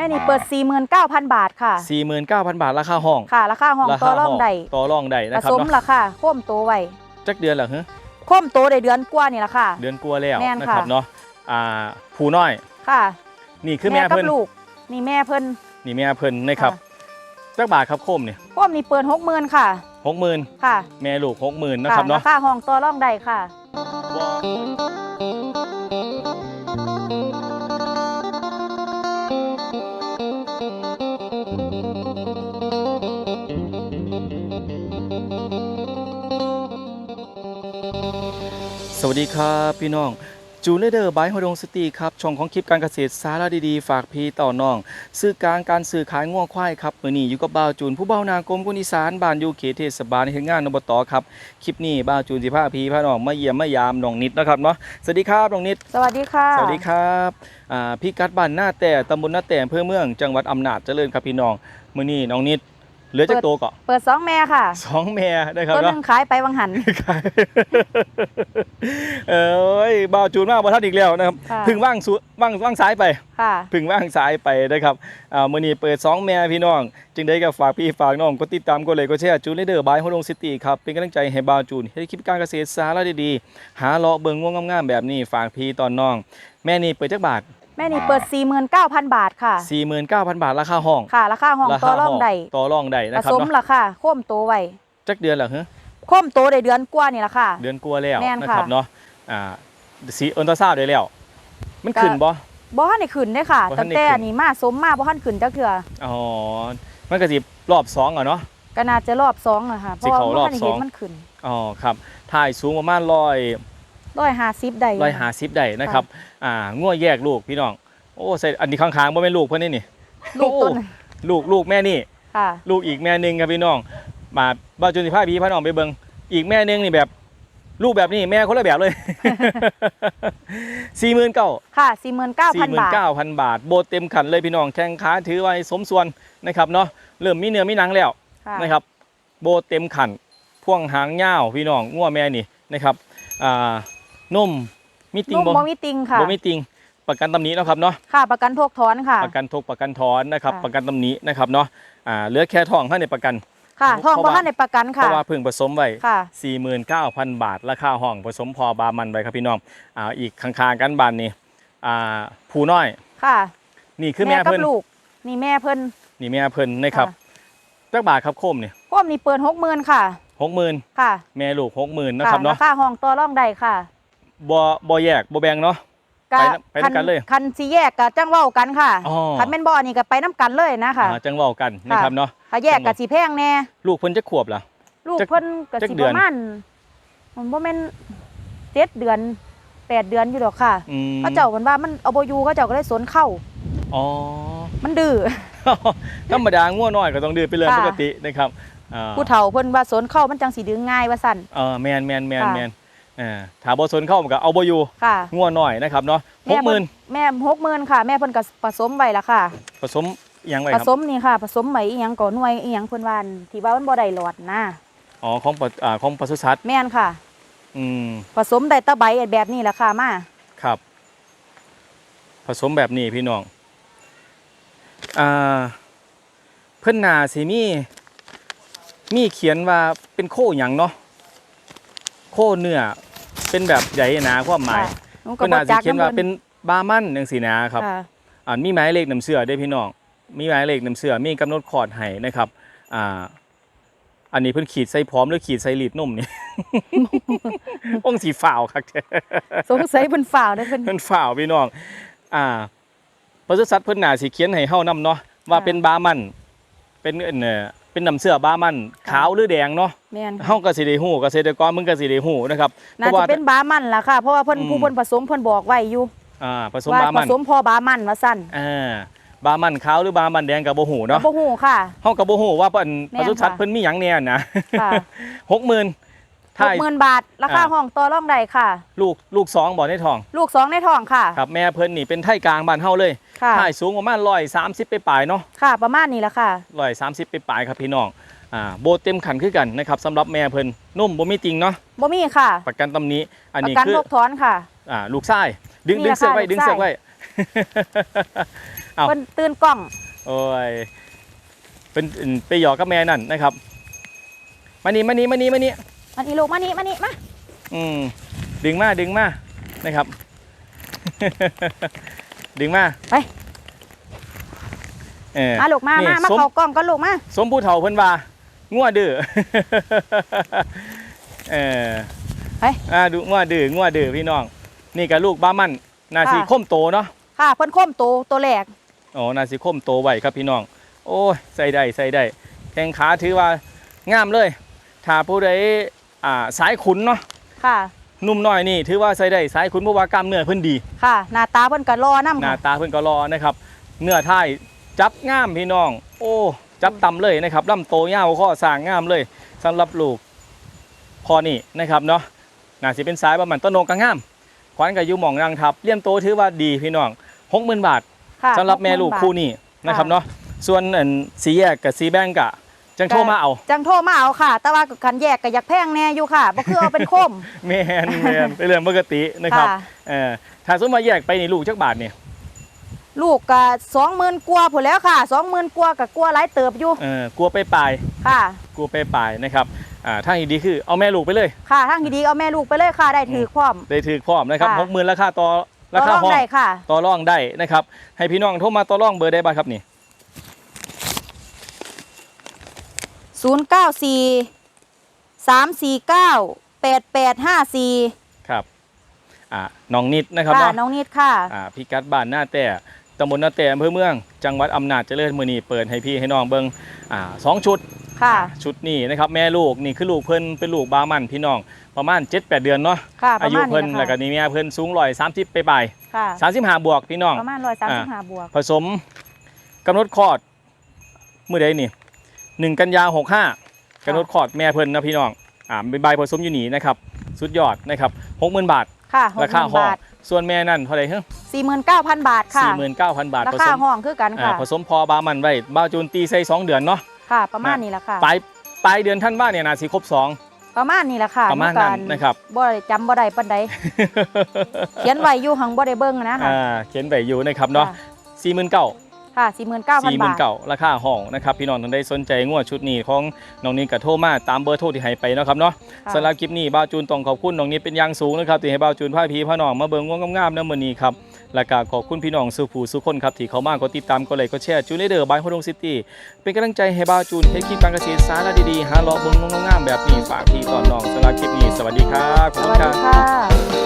ม่นี่เปิด 49,000 บาทค่ะ 49,000 บาทราคาห้องค่ะราคาห้องราต่คาอรองใดต่อรองได้ผนะครับสมเนาะราคาโค้มโตไว้จักเดือนเหรอฮะโค้มโตได้เดือนกว่านี่ละค่ะ เดือนกลัวาแล้วแม่นนะค่ะครับเนาะอ่าผู้น้อยค่ะ นี่คือแม่กับเพิ่นลูกนี่แม่เพิ่นนี่แม่เพิ่นนะครับจักบาทครับโคมเนี่ยโค้มนี่เปิด60,000ค่ะ60,000ค่ะ แม่ลูก60,000นะครับค่ะเนาะราคาห้องต่อรองใดค่ะ สวัสดีครับพี่น้องจูเลเดอร์บายฮดงสตีครับช่องของคลิปการเกษตรสาระดีๆ ฝากพี่ต่อน้อง ซื้อกลางการซื้อขายง่วงควายครับมื้อนี้อยู่กับบ่าวจูนผู้เบ้านากรมกุนอีสานบ้านอยู่เขตเทศบาลเฮ็ดงานอบตครับคลิปนี้บ่าวจูนสิพาพี่พาน้องมาเยี่ยมมายามน้องนิดนะครับเนาะสวัสดีครับน้องนิด สวัสดีค่ะ สวัสดีครับอ่าพี่กัดบ้านหน้าแต่ตำบลหน้าแต่อำเภอเมืองจังหวัดอำนาจเจริญครับพี่น้องมื้อนี้น้องนิด เหลือจักโตวเกาะเปิด2แม่ค่ะสองแม่นะครับตัวหเนาะนึงขายไปวังหันขายเอ้ยบ่าวจูนมากบ่ทันอีกแล้วนะครับค่ะพึ่งว่างสุว่างว่างซ้ายไปค่ะพึ่งว่างซ้ายไปนะครับอ่ามื้อนี้เปิด2แม่พี่น้อง จึงได้กับฝากพี่ฝากน้องกดติดตามกดไลค์กดแชร์จูนเลเดอร์บายฮดงซิตี้ครับเป็นกำลังใจให้บ่าวจูนให้คลิปการเกษตรสาระดีๆหาเลาะเบิ่งง่วงงามๆแบบนี้ฝากพี่ตอนน้อง แม่นี่เปิดจักบาทแม่นี่เปิด 49,000 บาทค่ะ 49,000 บาทราคาห้องค่ะราคาห้องราต่อคารองใดต่อรองได้ผนะครับสมเนาะราคาโค้มโตไว้จักเดือนเหรอฮะโค้มโตได้เดือนกว่านี่ละค่ะ เดือนกลัวาแล้วแม่นนะค่ะครับเนาะอ่าสีอันตราซาวด์ได้แล้ว มันขึ้นบ่บ่ทันได้ขึ้นเด้อค่ะบ่ทัตั้นงได้แต่ขึ้นอันนี้มาสมมาบ่ทันขึ้นจักเทื่ออ๋อมันก็สิรอบสองอะเนาะก็น่าจะรอบ2อะค่ะเพราะว่าสิเข้ารบ่อบทันได้เห็นสองมันขึ้นอ๋อครับถ่ายสูงประมาณ ร้อย150ได้ร้อยหาสิบได้นะครับอ่าง่วแยกลูกพี่น้องโอ้ใส่อันนี้ข้างๆบ่แม่นลูกเพิ่นนี่นี่ลูกต้นลูกลูกแม่นี่ ค่ะ ลูกอีกแม่หนึงครับพี่น้องมาบ้านจุนสิพาพี่พาน้องไปเบิ่งอีกแม่หนึงนี่แบบ ลูกแบบนี้แม่คนละแบบเลยสี่หมื่นเก้าค่ะสี่49,000หมื่นบาท เก้าพันบาท โบเต็มขันเลยพี่น้องแข้งขาถือไว้สมส่วนนะครับเนาะเริ่มมีเนื้อมีหนังแล้วค่ะนะครับโบเต็มขันพ่วงหางยาวพี่น้องงัวแม่นี่นะครับอ่า นุ่มมีติงนุ่มบ่บ่มีติงค่ะบ่มีติง ประกันตำหนิเนาะครับเนาะค่ะ ประกันโทกถอนค่ะ ประกันทกประกันถอนนะครับ ค่ะ ประกันตำหนินะครับเนาะอ่าเหลือแค่ทองให้ในประกัน ค่ะเพทองราะบ่ว่า ทันได้ประกันเพค่ะ ราะว่าเพิ่งผสมไว้ ค่ะ 49,000 บาท ราคาห้องผสมพอบามันไว้ครับพี่น้องอ่าอีกข้างๆกันบานนี่อ่าผู้น้อยค่ะนี่คือแม่กับเพิ่นลูก นี่แม่เพิ่นนี่แม่เพิ่นนะครับจักบาทครับโคมนี่พวกนี้เปิด60,000ค่ะ60,000ค่ะแม่ลูก60,000นะครับเนาะ ราคาห้องต่อรองได้ค่ะ บ่บ่แยกบ่แบ่งเนาะ ไปนำไปนำกันเลยคันสิแยกก็จังเว้ากันค่ะอ๋อ คันแม่นบ่นี่ก็ไปน้ำกันเลยนะค่ะ อ่าจังเว้ากันนะครับเนาะ ถ้าแยกก็สิแพงแน่ลูกเพิ่นจะขวบล่ะ ลูกจักเพิ่นก็จักสิเดืปอน ระมาณมันบ่แม่นเจ็ดเดือนแปดเดือนอยู่ดอกค่ะอืมเขาเจ้าเพิ่นว่ามันเอาบ่อยู่เขาเจ้าก็เลยสนเข้า อ๋อ มันดื้อ ธรรมดาง่วน้อยก็ต้องดื้อไปเลยค่ะ ปกตินะครับอ่าผู้เฒ่าเพิ่นว่าสนเข้ามันจังสิดึงง่ายว่าซั่น เออแมนแมนแมนค่ะ แมนเอ่าถ้าบ่สนเข้ามันก็เอาบ่อยู่ค่ะง่วน้อยนะครับเนาะแม่หกหมื่นแม่60,000ค่ะ แม่เพิ่นก็ผสมไว้ละค่ะผสมอิหยังไว้ผครับสมนี่ค่ะ ผสมไหมอีหยังก่อหน่วยอีหยังเพิ่นว่าอันที่ว่ามันบ่ได้หลอดนะอ๋อของปศอ่าของปศุสัตว์แม่นค่ะ อืมผสมได้แตะใบแบบนี้แหละค่ะมาครับ ผสมแบบนี้พี่น้องอ่าเพิ่นน่าสิมีมีเขียนว่าเป็นโคหยังเนาะโคเนื้อ เป็นแบบใหญ่หนาความหมายค่ะหนูก็เพิ่นบ่น่าสิจักเขียนว่าเป็นบามันจังซี่นะครับค่ะอ่ามีหมายเลขนำเสื้อด้วยพี่น้อง มีหมายเลขนำเสื้อมีกำหนดคอร์ดให้นะครับ อ่า อันนี้เพิ่นขีดใส่พร้อมหรือขีดใส่ลีดนุ่มนี่ องสีฝ่าวครับสงสัยเพิ่นฝ่าวเด้อเพิ่น เพิ่นฝ่าวพี่น้อง อ่าปศุสัตว์เพิ่นน่าสิเขียนให้เฮานํเนาะว่าค่ะ เป็นบามัน เป็นเอิ้นเอ่อ เป็นน้ำเสื้อบามันขาวหรือแดงเนาะแม่นเฮาก็สิได้ฮู้เกษตรกรมึงก็สิได้ฮู้นะครับน่าจะเป็นบามันล่ะค่ะ เพราะว่าเพิ่นอืม ผู้เพิ่นผสมเพิ่นบอกไว้อยู่อ่าผสมว่าบาผมันสมพอบามันว่าซั่นอ่าบามันขาวหรือบามันแดงก็บ่ฮู้เนาะ บ่ฮู้ค่ะ เฮาก็บ่ฮู้ว่าเพิ่นแม่ปน ศุสัตว์ค่ะเพิ่นมีหยังแหน่นะค่ะ หกหมื่น ถ่าย60,000บาท ราคาอ่า ห้องต่อรองได้ค่ะ ลูกลูกสองบ่อในทองลูกสองในท้องค่ะ ครับแม่เพิ่นนี่เป็นไทยกลางบ้านเฮาเลยค่ะถ่ายสูงประมาณร้อยสามสิบไปปลายๆเนาะ ค่ะ ประมาณนี้ล่ะค่ะ ร้อยสามสิบไปปลายๆครับพี่น้อง อ่าโบเต็มขันคือกันนะครับสำหรับแม่เพิ่นนุ่มบ่มีติงเนาะบ่มีค่ะ ประกันตำหนี้ อันประนี้กันคือโทกถอนค่ะ อ่าลูกชายดึงนี่ดึงแหละเสือกไว้ค่ะดึงลูกเสือกชายไว้ เอ้าเพิ่นตื่นกล้อง โอ้ยเป็นไปหยอกกับแม่นั่นนะครับ มานี่มานี่มานี่มานี่ มานี่ลูกมานี่มานี่มาอืมดึงมาดึงมานะครับ ดึงมาไปเออมาลูกมานี่มามาสมเข้ากล้องก็ลูกมาสมผู้เฒ่าเพิ่นว่างัวดื้อ เออไป อ่าดูงัวดื้องัวดื้อพี่น้อง นี่กับลูกบ้ามันนาสีค่ะ คมโตเนาะ ค่ะเพิ่นโคมโตตัวแรกอ๋อนาสีคมโตไว้ครับพี่น้อง โอ้ยใส่ได้ใส่ได้แข้งขาถือว่างามเลย ถ้าผู้ใด อ่าสายขุนเนาะค่ะ นุ่มน้อยนี่ถือว่าใส่ได้สายขุนเพราะว่ากล้ามเนื้อเพิ่นดีค่ะ หน้าตาเพิ่นก็รอนำหน้าค่ะตาเพิ่นก็รอนะครับ เนื้อท้ายจับง่ามพี่น้อง โอ้จับต่ำเลยนะครับลำโตยาวข้อสร้างง่ามเลยสำหรับลูกพอนี่นะครับเนาะน่าสิเป็นสายประมาณต้นโนกระง่ามขวัญกับยูหมองนางทับเลี้ยมโตถือว่าดีพี่น้องหกหมื่นบาท ค่ะสำหรับแม่ลูกคู่นี้นะครับเนาะส่วนอันสีแยกกับสีแบงกะ จังโทรมาเอา จังโทรมาเอาค่ะ แต่ว่าก็คันแยกก็อยากแพงแน่อยู่ค่ะบ่คือเอาเป็นโคมแม่นแม่นเป็นเรื่องปกตินะครับค่ะเออถ้าสมมติมาแยกไปนี่ลูกจักบาทเนี่ยลูกก็20,000กว่าพุ่นแล้วค่ะ20,000กว่าก็กลัวหลายเติบอยู่เออกลัวไปปลายค่ะกลัวไปปลายนะครับอ่าทางที่ดีคือเอาแม่ลูกไปเลย ค่ะทางที่ดีเอาแม่ลูกไปเลยค่ะได้ถือพร้อมได้ถือพร้อมนะครับค่ะหกหมื่นราคาต่อต่ราอคารองห้องได้ค่ะต่อรองได้นะครับ ให้พี่น้องโทรมาต่อรองเบอร์ได้บ้างครับนี่ 094 349 8854ครับอ่าน้องนิดนะครับค่ะเนาะน้องนิดค่ะอ่าพิกัดบ้านหน้าแต่ตำบลหน้าแต่อำเภอเมือง จังหวัดอำนาจเจริญมือนีเปิดให้พี่ให้น้องเบิงอ่าสองชุดค่ะอ่าชุดนี้นะครับแม่ลูกนี่คือลูกเพิ่นเป็นลูกบามันพี่น้องประมาณ 7-8 เดือนเนาะค่ะปอาระยุมาณเพิ่นนี้แล้วก็แหละนี่แม่เพิ่นสูงร้อยสามสิบไปปลายค่ะสามสิบห้าบวกพี่น้องประมาณ135บวก ผสมกำหนดคลอดเมื่อใดนี่ หนึ่งกันยาหกห้ากำหนดคลอดแม่เพิ่นนะพี่น้องอ่าเป็นใบผสมอยู่นี่นะครับสุดยอดนะครับหกหมื่นบาทค่ะราคา60,000ห้องบาทส่วนแม่นั่นเท่าไหร่ฮะ49,000บาทค่ะสี่หมื่นเก้าพันบาทราผคาสมห้องคือกันอ่าค่ะผสมพอบามันไว้บาจูนตีใส่สองเดือนเนาะค่ะประมาณนี้แหละค่ะปลายปลายเดือนท่านว่าเนี่ยนาสีครบสองประมาณนี้แหละค่ะประมาณนั้นนะครับบ่ได้จำบ่ได้ปานใดเขียนไว้อยู่หังบ่ได้เบิ่งนะค่ะอ่าเขียนไว้อยู่นะครับเนาะสี่หมื่นเก้า ค่ะสี่49,000หมื่บานท เก้าราคาห้องนะครับพี่น้องท่านใดสนใจงวดชุดนี้ของน้องนิดกับโทรมาตามเบอร์โทรที่ให้ไปเนาะครับเนาะค่ะสำหรับคลิปนี้บ้าวจูนต้องขอบคุณน้องนิดเป็นอย่างสูงนะครับที่ให้บ้าวจูนพาพีพาน้องมาเบิ่งงวงงามๆในมื้อนี้ครับและก็ขอบคุณพี่น้องสู่ผู้สู่คนครับที่เขามากดติดตามกดไลค์กดแชร์จูเลเดอร์บายฮอดงซิตี้เป็นกำลังใจให้บ้าวจูนเทคคลิปการเกษตรสาระดีๆหาเลาะเบิ่งงวงงามๆแบบนี้ฝากพี่ตอนน้องสำหรับคลิปนี้สวัสดีครับขอบสคุณวัสคดีรับค่ะ